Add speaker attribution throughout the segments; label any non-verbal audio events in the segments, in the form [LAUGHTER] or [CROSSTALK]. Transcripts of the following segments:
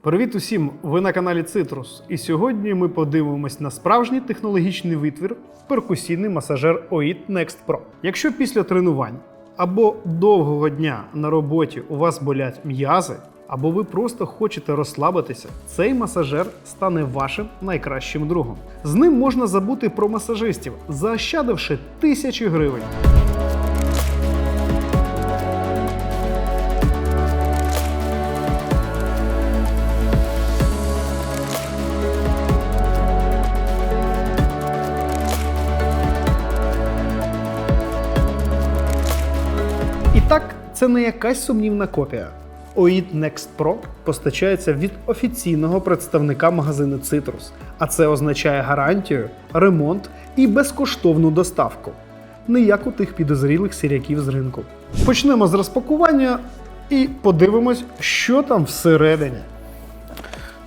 Speaker 1: Привіт усім! Ви на каналі Citrus. І сьогодні ми подивимось на справжній технологічний витвір перкусійний масажер OIT Next Pro. Якщо після тренувань або довгого дня на роботі у вас болять м'язи, або ви просто хочете розслабитися, цей масажер стане вашим найкращим другом. З ним можна забути про масажистів, заощадивши тисячі гривень. Це не якась сумнівна копія. OIT Next Pro постачається від офіційного представника магазину Citrus, а це означає гарантію, ремонт і безкоштовну доставку. Не як у тих підозрілих сіряків з ринку. Почнемо з розпакування і подивимось, що там всередині.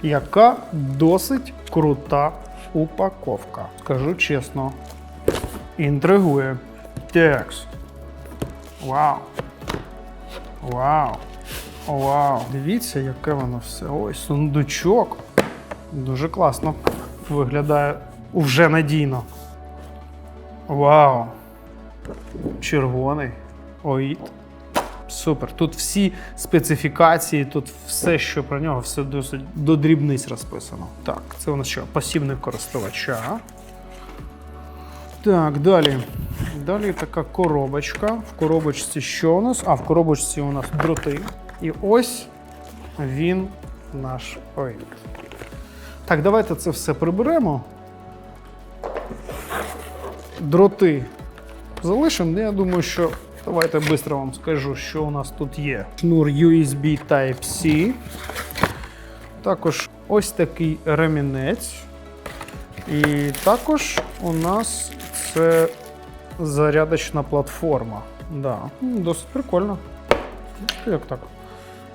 Speaker 1: Яка досить крута упаковка. Скажу чесно. Інтригує. Текс. Вау. Вау. Вау. Дивіться, яке воно все. Ой, сундучок. Дуже класно. Виглядає вже надійно. Вау. Червоний. Оїд. Супер. Тут всі специфікації, тут все, що про нього, все досить до дрібниць розписано. Так, це у нас що? Пасівник користувача. Так, далі. Далі така коробочка. В коробочці що у нас? А, в коробочці у нас дроти. І ось він наш ой. Так, давайте це все приберемо. Дроти залишимо. Я думаю, що давайте швидко вам скажу, що у нас тут є. Шнур USB Type-C. Також ось такий ремінець. І також у нас це зарядочна платформа. Да. Досить прикольно. Як так?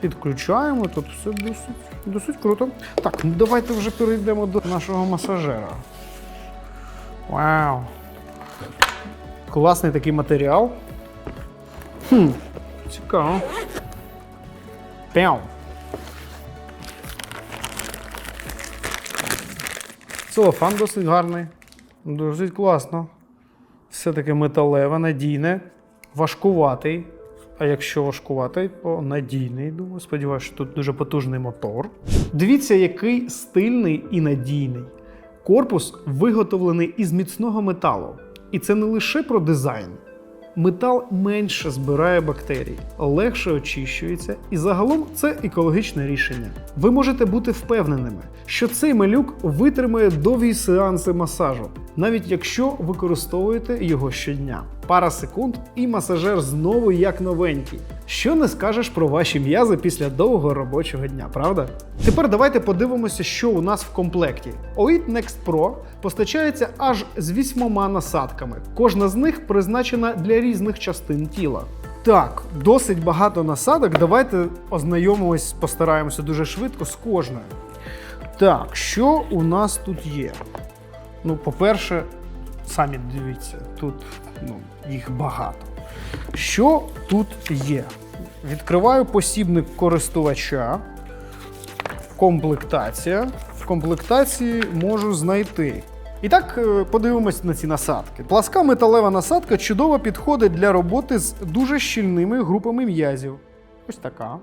Speaker 1: Підключаємо, тут все досить, досить круто. Так, ну давайте вже перейдемо до нашого масажера. Вау! Класний такий матеріал. Хм, цікаво. Пяу. Целофан досить гарний. Досить класно. Все-таки металеве, надійне, важкуватий. А якщо важкуватий, то надійний. Думаю, сподіваюся, що тут дуже потужний мотор. Дивіться, який стильний і надійний. Корпус виготовлений із міцного металу. І це не лише про дизайн. Метал менше збирає бактерій, легше очищується, і загалом це екологічне рішення. Ви можете бути впевненими, що цей малюк витримає довгі сеанси масажу, навіть якщо використовуєте його щодня. Пара секунд і масажер знову як новенький. Що не скажеш про ваші м'язи після довгого робочого дня, правда? Тепер давайте подивимося, що у нас в комплекті. OIT Next Pro постачається аж з вісьмома насадками. Кожна з них призначена для різних частин тіла. Так, досить багато насадок. Давайте ознайомимось, постараємося дуже швидко з кожною. Так, що у нас тут є? Ну, по-перше, самі дивіться, тут ну, їх багато. Що тут є? Відкриваю посібник користувача. Комплектація. В комплектації можу знайти. І так, е, подивимось на ці насадки. Пласка металева насадка чудово підходить для роботи з дуже щільними групами м'язів. Ось така.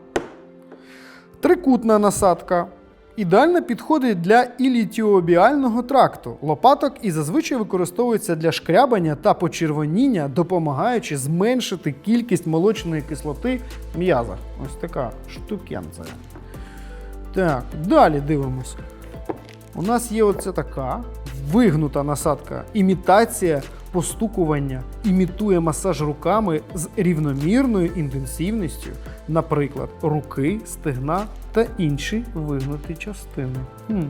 Speaker 1: Трикутна насадка. Ідеально підходить для ілітіобіального тракту, лопаток і зазвичай використовується для шкрябання та почервоніння, допомагаючи зменшити кількість молочної кислоти в м'язах. Ось така штукенця. Так, далі дивимося. У нас є оця така вигнута насадка. Імітація постукування імітує масаж руками з рівномірною інтенсивністю, наприклад, руки, стегна та інші вигнуті частини. Хм.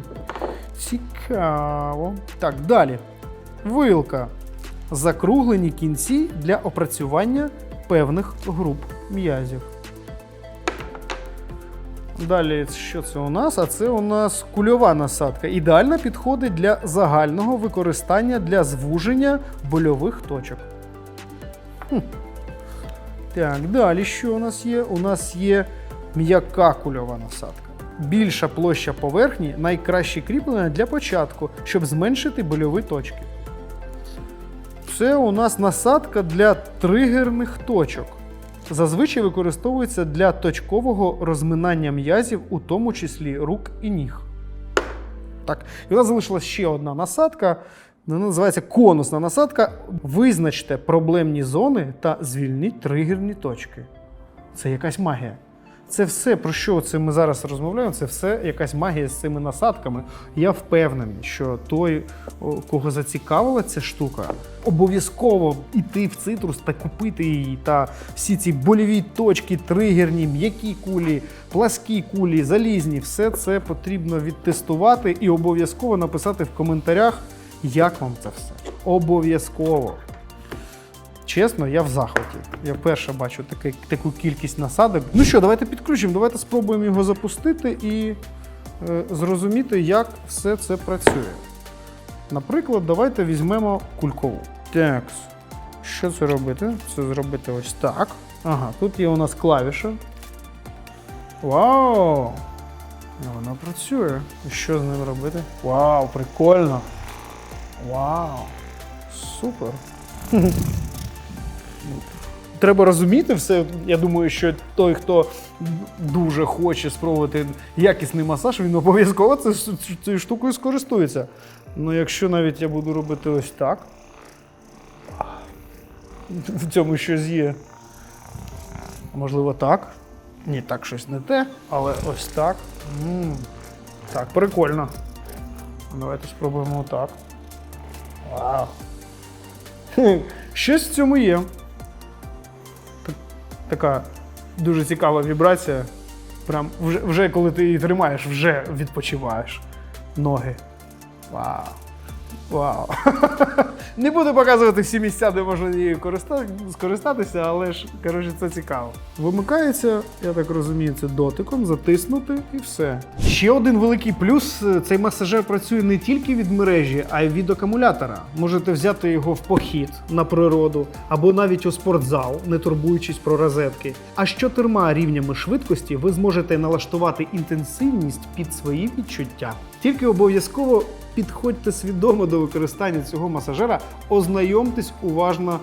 Speaker 1: Цікаво. Так, далі. Вилка. Закруглені кінці для опрацювання певних груп м'язів. Далі, що це у нас? А це у нас кульова насадка. Ідеально підходить для загального використання для звуження больових точок. Хм. Так, далі що у нас є? У нас є м'яка кульова насадка. Більша площа поверхні найкраще кріплення для початку, щоб зменшити больові точки. Це у нас насадка для тригерних точок. Зазвичай використовується для точкового розминання м'язів, у тому числі рук і ніг. Так, і у нас залишилась ще одна насадка. Вона називається конусна насадка. Визначте проблемні зони та звільніть тригерні точки. Це якась магія. Це все, про що це ми зараз розмовляємо, це все якась магія з цими насадками. Я впевнений, що той, кого зацікавила ця штука, обов'язково йти в цитрус та купити її. Та всі ці больові точки, тригерні, м'які кулі, пласкі кулі, залізні, все це потрібно відтестувати і обов'язково написати в коментарях, як вам це все. Обов'язково. Чесно, я в захваті. Я вперше бачу таки, таку кількість насадок. Ну що, давайте підключимо, давайте спробуємо його запустити і е, зрозуміти, як все це працює. Наприклад, давайте візьмемо кулькову. Так, що це робити? Це зробити ось так. Ага, тут є у нас клавіша. Вау! Вона працює. Що з ним робити? Вау, прикольно! Вау! Супер! Треба розуміти все. Я думаю, що той, хто дуже хоче спробувати якісний масаж, він обов'язково цією штукою скористується. Ну, якщо навіть я буду робити ось так, в цьому щось є. Можливо, так. Ні, так щось не те, але ось так. м Так, прикольно. Давайте спробуємо отак. Вау. [LAUGHS] Щось в цьому є. Так- Така дуже цікава вібрація. Прям вже, вже коли ти її тримаєш, вже відпочиваєш. Ноги. Вау. Вау. [LAUGHS] Не буду показувати всі місця, де можна її скористатися, але ж, коротше, це цікаво. Вимикається, я так розумію, це дотиком, затиснути і все. Ще один великий плюс: е, цей масажер працює не тільки від мережі, а й від акумулятора. Можете взяти його в похід на природу або навіть у спортзал, не турбуючись про розетки. А з чотирма рівнями швидкості ви зможете налаштувати інтенсивність під свої відчуття. Тільки обов'язково підходьте свідомо до використання цього масажера, ознайомтесь уважно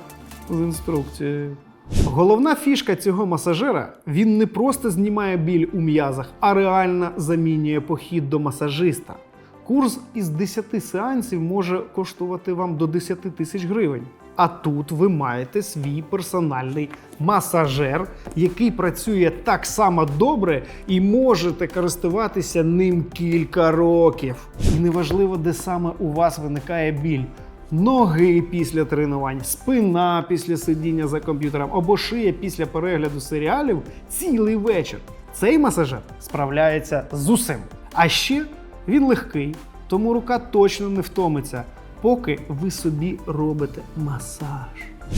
Speaker 1: з інструкцією. Головна фішка цього масажера він не просто знімає біль у м'язах, а реально замінює похід до масажиста. Курс із 10 сеансів може коштувати вам до 10 тисяч гривень. А тут ви маєте свій персональний масажер, який працює так само добре і можете користуватися ним кілька років. І неважливо, де саме у вас виникає біль. Ноги після тренувань, спина після сидіння за комп'ютером або шия після перегляду серіалів цілий вечір. Цей масажер справляється з усім. А ще він легкий, тому рука точно не втомиться, поки ви собі робите масаж.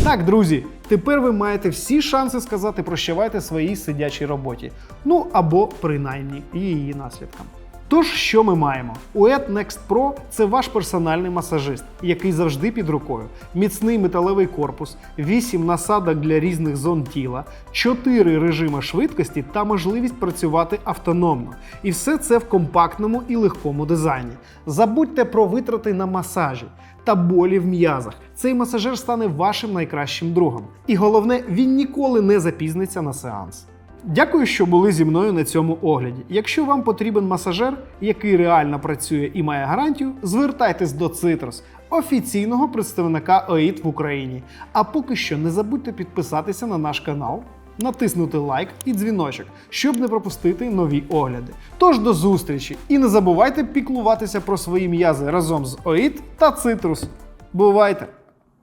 Speaker 1: Так, друзі, тепер ви маєте всі шанси сказати прощавайте своїй сидячій роботі. Ну або принаймні її наслідкам. Тож, що ми маємо? UET Next Pro це ваш персональний масажист, який завжди під рукою. Міцний металевий корпус, 8 насадок для різних зон тіла, 4 режими швидкості та можливість працювати автономно. І все це в компактному і легкому дизайні. Забудьте про витрати на масажі та болі в м'язах. Цей масажер стане вашим найкращим другом. І головне, він ніколи не запізниться на сеанс. Дякую, що були зі мною на цьому огляді. Якщо вам потрібен масажер, який реально працює і має гарантію, звертайтесь до Citrus, офіційного представника ОІД в Україні. А поки що не забудьте підписатися на наш канал, натиснути лайк і дзвіночок, щоб не пропустити нові огляди. Тож до зустрічі і не забувайте піклуватися про свої м'язи разом з ОІД та Citrus. Бувайте!